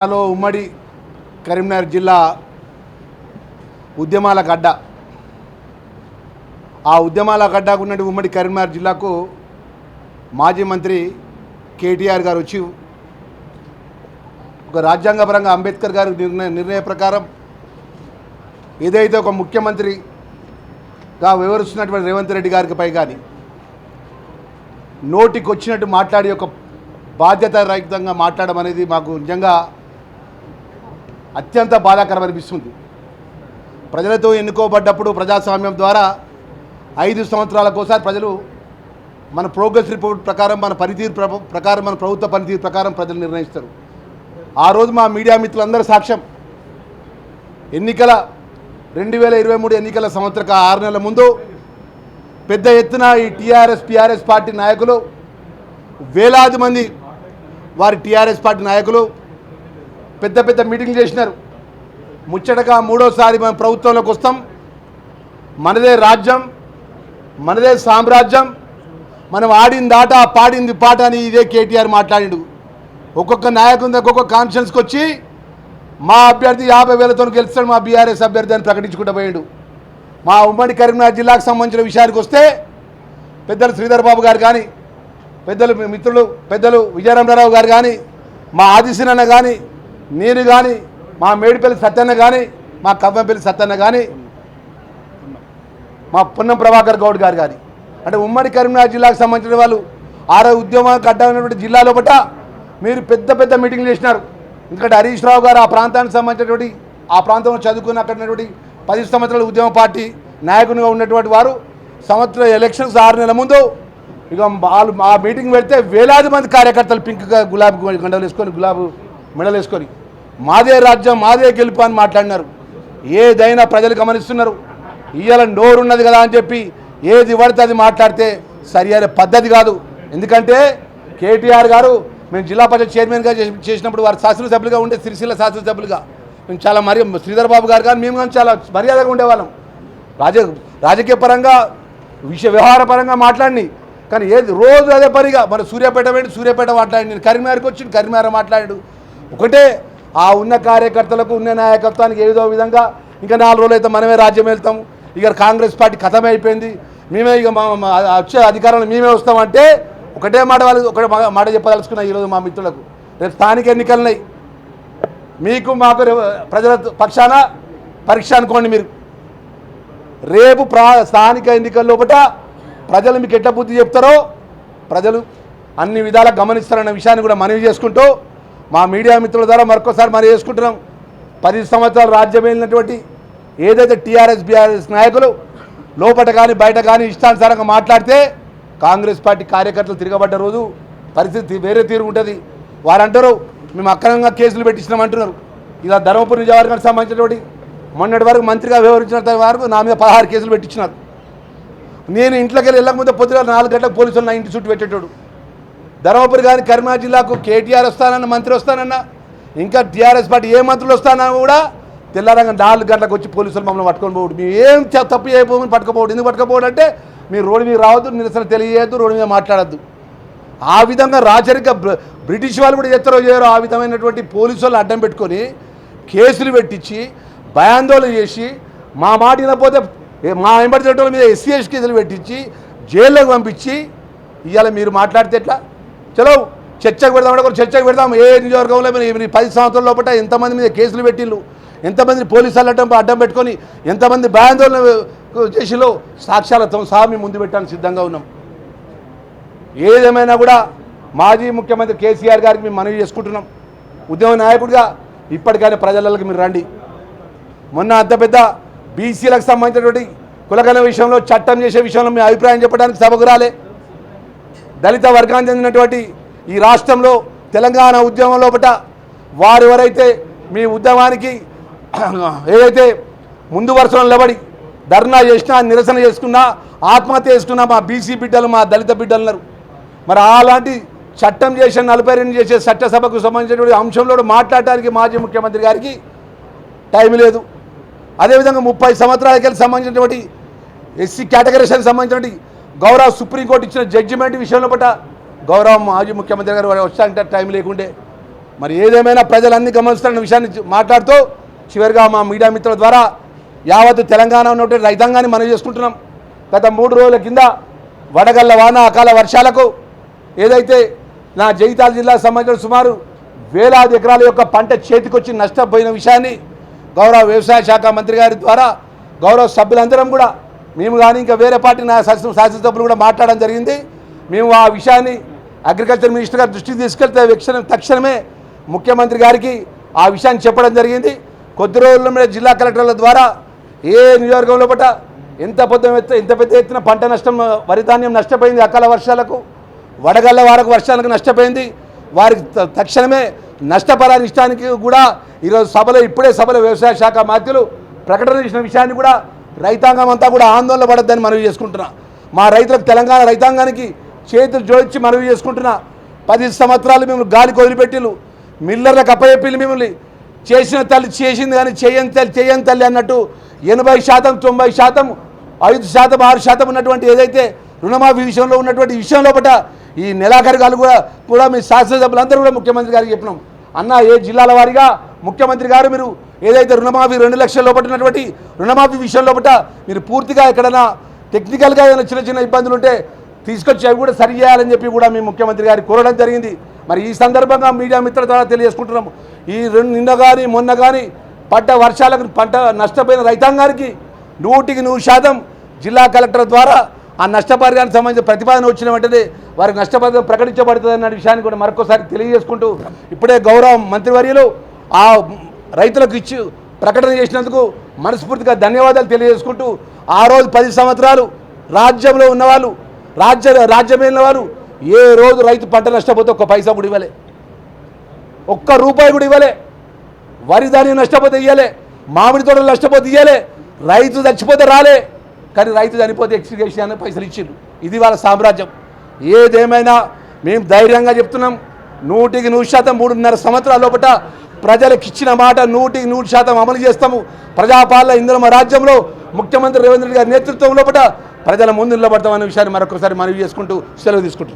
జిల్లాలో ఉమ్మడి కరీంనగర్ జిల్లా ఉద్యమాల గడ్డ. ఆ ఉద్యమాల గడ్డకు ఉన్నటువంటి ఉమ్మడి కరీంనగర్ జిల్లాకు మాజీ మంత్రి కేటీఆర్ గారు వచ్చి ఒక రాజ్యాంగపరంగా అంబేద్కర్ గారి నిర్ణయ నిర్ణయ ప్రకారం ఏదైతే ఒక ముఖ్యమంత్రిగా వివరిస్తున్నటువంటి రేవంత్ రెడ్డి గారికి పై కానీ నోటికి వచ్చినట్టు మాట్లాడి ఒక బాధ్యత రహితంగా మాట్లాడడం అనేది మాకు నిజంగా అత్యంత బాధాకరం అనిపిస్తుంది. ప్రజలతో ఎన్నుకోబడ్డప్పుడు ప్రజాస్వామ్యం ద్వారా ఐదు సంవత్సరాలకోసారి ప్రజలు మన ప్రోగ్రెస్ రిపోర్ట్ ప్రకారం మన పనితీరు ప్ర- ప్రకారం మన ప్రభుత్వ పనితీరు ప్రకారం ప్రజలు నిర్ణయిస్తారు. ఆ రోజు మా మీడియా మిత్రులందరూ సాక్ష్యం. ఎన్నికల రెండు వేల ఇరవై మూడు ఎన్నికల సంవత్సర ఆరు నెలల ముందు పెద్ద ఎత్తున ఈ టీఆర్ఎస్ టీఆర్ఎస్ పార్టీ నాయకులు వేలాది మంది వారి టీఆర్ఎస్ పార్టీ నాయకులు పెద్ద పెద్ద మీటింగ్లు చేసినారు. ముచ్చటగా మూడోసారి మనం ప్రభుత్వంలోకి వస్తాం. మనదే రాజ్యం మనదే సామ్రాజ్యం మనం ఆడింది ఆట పాడింది పాట అని ఇదే కేటీఆర్ మాట్లాడిండు. ఒక్కొక్క నాయకుని దగ్గర ఒక్కొక్క కాన్ఫరెన్స్కి వచ్చి మా అభ్యర్థి యాభై వేలతో గెలుస్తాడు మా బీఆర్ఎస్ అభ్యర్థి అని ప్రకటించుకుంటూ పోయాడు. మా ఉమ్మడి కరీంనగర్ జిల్లాకు సంబంధించిన విషయానికి వస్తే పెద్దలు శ్రీధర్ బాబు గారు కానీ పెద్దలు మిత్రులు పెద్దలు విజయరామరావు గారు కానీ మా ఆదిశీనన్న కానీ నేను కానీ మా మేడిపల్లి సత్యన్న కానీ మా కవ్వంపల్లి సత్యన్న కానీ మా పొన్నం ప్రభాకర్ గౌడ్ గారు కానీ అంటే ఉమ్మడి కరీంనగర్ జిల్లాకు సంబంధించిన వాళ్ళు ఆరో ఉద్యమానికి అడ్డమైనటువంటి జిల్లాలో లోపల మీరు పెద్ద పెద్ద మీటింగ్లు చేసినారు. ఎందుకంటే హరీష్ రావు గారు ఆ ప్రాంతానికి సంబంధించినటువంటి ఆ ప్రాంతంలో చదువుకుని అక్కడటువంటి పది సంవత్సరాల ఉద్యమ పార్టీ నాయకునిగా ఉన్నటువంటి వారు సంవత్సరం ఎలక్షన్స్ ఆరు నెలల ముందు ఇక వాళ్ళు ఆ మీటింగ్ పెడితే వేలాది మంది కార్యకర్తలు పింక్ గులాబీ గండలు వేసుకొని గులాబీ మెడలు వేసుకొని మాదే రాజ్యం మాదే గెలుపు అని మాట్లాడినారు. ఏదైనా ప్రజలు గమనిస్తున్నారు. ఇవాళ నోరున్నది కదా అని చెప్పి ఏది పడితే అది మాట్లాడితే సరి అయిన పద్ధతి కాదు. ఎందుకంటే కేటీఆర్ గారు మేము జిల్లా పరిషత్ చైర్మన్గా చేసినప్పుడు వారు శాసనసభ్యులుగా ఉండే సిరిసిల్ల శాసనసభ్యులుగా. మేము చాలా మరి శ్రీధర్ బాబు గారు కానీ మేము కానీ చాలా మర్యాదగా ఉండేవాళ్ళం. రాజ రాజకీయ పరంగా విష వ్యవహార పరంగా మాట్లాడిని. కానీ ఏది రోజు అదే పనిగా. మన సూర్యాపేట వెళ్ళి సూర్యాపేట మాట్లాడి నేను కరీంనగర్కి వచ్చి కరీంనగర్ మాట్లాడాడు. ఒకటే ఆ ఉన్న కార్యకర్తలకు ఉన్న నాయకత్వానికి ఏదో విధంగా ఇంకా నాలుగు రోజులు అయితే మనమే రాజ్యం వెళ్తాము ఇక కాంగ్రెస్ పార్టీ ఖతమే అయిపోయింది మేమే ఇక వచ్చే అధికారంలో మేమే వస్తామంటే ఒకటే మాట వాళ్ళు ఒకటే మాట చెప్పదలుచుకున్నా ఈరోజు మా మిత్రులకు. రేపు స్థానిక ఎన్నికలున్నాయి. మీకు మాకు ప్రజల పక్షాన పరీక్ష అనుకోండి మీరు. రేపు ప్రా స్థానిక ఎన్నికల లోపల ప్రజలు మీకు ఎట్లా బుద్ధి చెప్తారో ప్రజలు అన్ని విధాలా గమనిస్తారన్న విషయాన్ని కూడా మనవి చేసుకుంటూ మా మీడియా మిత్రుల ద్వారా మరొకసారి మరి వేసుకుంటున్నాం. పది సంవత్సరాలు రాజ్యం వెళ్ళినటువంటి ఏదైతే టీఆర్ఎస్ బీఆర్ఎస్ నాయకులు లోపల కానీ బయట కానీ ఇష్టానుసారంగా మాట్లాడితే కాంగ్రెస్ పార్టీ కార్యకర్తలు తిరగబడ్డ రోజు పరిస్థితి వేరే తీరు ఉంటుంది. వారంటారు మేము అక్రమంగా కేసులు పెట్టించినామంటున్నారు. ఇలా ధర్మపురి నిజవర్గానికి సంబంధించినటువంటి మొన్నటి వరకు మంత్రిగా వ్యవహరించిన వరకు నా మీద పదహారు కేసులు పెట్టించినారు. నేను ఇంట్లోకి వెళ్ళి వెళ్ళకముందే పొద్దున నాలుగు గంటలకు పోలీసులు నా ఇంటి చుట్టూ పెట్టేటోడు. ధర్మపురి గారి కరీంనగర్ జిల్లాకు కేటీఆర్ వస్తానన్న మంత్రి వస్తానన్న ఇంకా టీఆర్ఎస్ పార్టీ ఏ మంత్రులు వస్తానన్నా కూడా తెల్లారంగా నాలుగు గంటలకు వచ్చి పోలీసులు మమ్మల్ని పట్టుకొని పోవడం. మేము ఏం తప్పు చేయబోమని పట్టుకోపోవడం. ఎందుకు పట్టుకోపోవడం అంటే మీరు రోడ్డు మీద రావద్దు నిరసన తెలియజేయద్దు రోడ్డు మీద మాట్లాడద్దు. ఆ విధంగా రాచరిక బ్రిటిష్ వాళ్ళు కూడా ఎత్తరో చేయరు ఆ విధమైనటువంటి పోలీసు అడ్డం పెట్టుకొని కేసులు పెట్టించి భయాందోళన చేసి మా మాట వినకపోతే మా వెంబడిన మీద ఎస్సీ ఎస్ కేసులు పెట్టించి జైల్లోకి పంపించి ఇవాళ మీరు మాట్లాడితే ఎట్లా? చలో చర్చకు పెడదాం కూడా చర్చకు పెడదాం. ఏ నియోజకవర్గంలో మీరు పది సంవత్సరాల లోపల ఎంతమంది మీద కేసులు పెట్టిళ్ళు? ఎంతమంది పోలీసులు అడ్డం అడ్డం పెట్టుకొని ఎంతమంది భయాందోళన చేసిలో సాక్ష్యాలతో సహా మేము ముందు పెట్టడానికి సిద్ధంగా ఉన్నాం. ఏదేమైనా కూడా మాజీ ముఖ్యమంత్రి కేసీఆర్ గారికి మేము మనవి చేసుకుంటున్నాం. ఉద్యమ నాయకుడిగా ఇప్పటికైనా ప్రజలకి మీరు రండి. మొన్న అంత పెద్ద బీసీలకు సంబంధించినటువంటి కులగల విషయంలో చట్టం చేసే విషయంలో మీ అభిప్రాయం చెప్పడానికి సభకు రాలే. దళిత వర్గానికి చెందినటువంటి ఈ రాష్ట్రంలో తెలంగాణ ఉద్యమం లోపల వారు ఎవరైతే మీ ఉద్యమానికి ఏదైతే ముందు వరుసలో నిలబడి ధర్నా చేసినా నిరసన చేసుకున్నా ఆత్మహత్య చేసుకున్నా మా బీసీ బిడ్డలు మా దళిత బిడ్డలు ఉన్నారు. మరి అలాంటి చట్టం చేసే నలభై రెండు చేసే చట్టసభకు సంబంధించినటువంటి అంశంలో మాట్లాడటానికి మాజీ ముఖ్యమంత్రి గారికి టైం లేదు. అదేవిధంగా ముప్పై సంవత్సరాలకి సంబంధించినటువంటి ఎస్సీ కేటగరీస్కి సంబంధించినటువంటి గౌరవ సుప్రీంకోర్టు ఇచ్చిన జడ్జిమెంట్ విషయంలో పట్ల గౌరవ మాజీ ముఖ్యమంత్రి గారు వచ్చారంటే టైం లేకుండే. మరి ఏదేమైనా ప్రజలన్నీ గమనిస్తున్న విషయాన్ని మాట్లాడుతూ చివరిగా మా మీడియా మిత్రుల ద్వారా యావత్ తెలంగాణ ఉన్నటువంటి రైతాంగాన్ని మనం చేసుకుంటున్నాం. గత మూడు రోజుల కింద వడగళ్ళ వాన అకాల వర్షాలకు ఏదైతే నా జగిత్యాల జిల్లాకు సంబంధించిన సుమారు వేలాది ఎకరాల యొక్క పంట చేతికొచ్చి నష్టపోయిన విషయాన్ని గౌరవ వ్యవసాయ శాఖ మంత్రి గారి ద్వారా గౌరవ సభ్యులందరం కూడా మేము కానీ ఇంకా వేరే పార్టీ నా శాసన శాసనసభ్యులు కూడా మాట్లాడడం జరిగింది. మేము ఆ విషయాన్ని అగ్రికల్చర్ మినిస్టర్ గారి దృష్టికి తీసుకెళ్తే విక్షణ- తక్షణమే ముఖ్యమంత్రి గారికి ఆ విషయాన్ని చెప్పడం జరిగింది. కొద్ది రోజుల్లో జిల్లా కలెక్టర్ల ద్వారా ఏ నియోజకవర్గంలో పట్ల ఎంత పెద్ద ఎంత పెద్ద ఎత్తున పంట నష్టం వరి ధాన్యం నష్టపోయింది అకాల వర్షాలకు వడగళ్ళ వారకు వర్షాలకు నష్టపోయింది. వారికి త- తక్షణమే నష్టపరాని ఇష్టానికి కూడా ఈరోజు సభలో ఇప్పుడే సభలో వ్యవసాయ శాఖ మాధ్యులు ప్రకటన చేసిన విషయాన్ని కూడా రైతాంగం అంతా కూడా ఆందోళన పడద్దని మనవి చేసుకుంటున్నా. మా రైతులకు తెలంగాణ రైతాంగానికి చేతులు జోడించి మనవి చేసుకుంటున్నా. పది సంవత్సరాలు మిమ్మల్ని గాలి కొదిలిపెట్టిలు మిల్లర్లకు అప్పచెప్పిలు మిమ్మల్ని. చేసిన తల్లి చేసింది కానీ చేయని తల్లి చేయని తల్లి అన్నట్టు ఎనభై శాతం తొంభై శాతం ఐదు శాతం ఆరు శాతం ఉన్నటువంటి ఏదైతే రుణమాఫీ విషయంలో ఉన్నటువంటి విషయంలో లోపల ఈ నెలాఖరుగాలు కూడా కూడా మీ శాసనసభ్యులందరూ కూడా ముఖ్యమంత్రి గారికి చెప్పినాం. అన్న ఏ జిల్లాల వారీగా ముఖ్యమంత్రి గారు మీరు ఏదైతే రుణమాఫీ రెండు లక్షల లోపట్టినటువంటి రుణమాఫీ విషయంలో పట్ట మీరు పూర్తిగా ఎక్కడైనా టెక్నికల్గా ఏదైనా చిన్న చిన్న ఇబ్బందులు ఉంటే తీసుకొచ్చి అవి కూడా సరి చేయాలని చెప్పి కూడా మీ ముఖ్యమంత్రి గారికి కోరడం జరిగింది. మరి ఈ సందర్భంగా మీడియా మిత్రుల ద్వారా తెలియజేసుకుంటున్నాము ఈ రెండు నిన్న కానీ మొన్న కానీ పడ్డ వర్షాలకు పంట నష్టపోయిన రైతాంగానికి నూటికి నూరు శాతం జిల్లా కలెక్టర్ ద్వారా ఆ నష్టపరిహారానికి సంబంధించిన ప్రతిపాదన వచ్చిన వెంటనే వారికి నష్టపరిహారం ప్రకటించబడుతుంది అన్న విషయాన్ని కూడా మరొకసారి తెలియజేసుకుంటూ ఇప్పుడే గౌరవ మంత్రివర్యులు ఆ రైతులకు ఇచ్చి ప్రకటన చేసినందుకు మనస్ఫూర్తిగా ధన్యవాదాలు తెలియజేసుకుంటూ ఆ రోజు పది సంవత్సరాలు రాజ్యంలో ఉన్నవాళ్ళు రాజ్య రాజ్యమైన వాళ్ళు ఏ రోజు రైతు పంట నష్టపోతే ఒక్క పైసా కూడా ఇవ్వలే. ఒక్క రూపాయి కూడా ఇవ్వలే. వరి ధాన్యం నష్టపోతే ఇవ్వలే మామిడి తోటలు నష్టపోతే ఇవ్వలే రైతు చచ్చిపోతే రాలే. కానీ రైతు చనిపోతే ఎక్స్టిగేషన్ అని పైసలు ఇచ్చిండ్రు. ఇది వాళ్ళ సామ్రాజ్యం. ఏదేమైనా మేము ధైర్యంగా చెప్తున్నాం నూటికి నూరు శాతం మూడున్నర సంవత్సరాల లోపల ప్రజలకు ఇచ్చిన మాట నూటికి నూరు శాతం అమలు చేస్తాము. ప్రజాపాలన ఇందులో రాజ్యంలో ముఖ్యమంత్రి రేవంత్ రెడ్డి గారి నేతృత్వం లోపల ప్రజల ముందు నిలబడతామనే విషయాన్ని మరొకసారి మనవి చేసుకుంటూ సెలవు తీసుకుంటున్నాం.